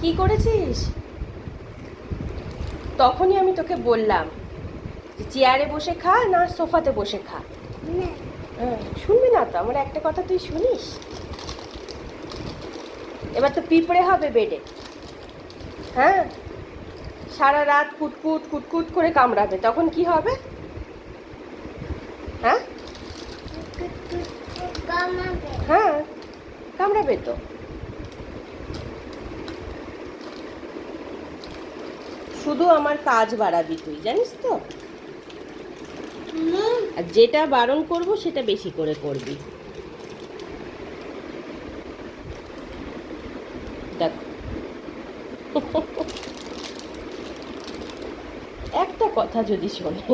কি করেছিস? তখনই আমি তোকে বললাম যে চেয়ারে বসে খা না সোফাতে বসে খা। হ্যাঁ শুনবি না তো? আমার একটা কথা তুই শুনিস? এবার তো পিঁপড়ে হবে বেডে। হ্যাঁ? সারা রাত কুটকুট কুটকুট করে কামড়াবে। তখন কি হবে? হ্যাঁ? হ্যাঁ কামড়াবে তো। শুধু আমার কাজ বাড়াবি তুই জানিস তো? আর যেটা বারণ করব সেটা বেশি করে করবি। দেখো। একটা কথা যদি শোনে।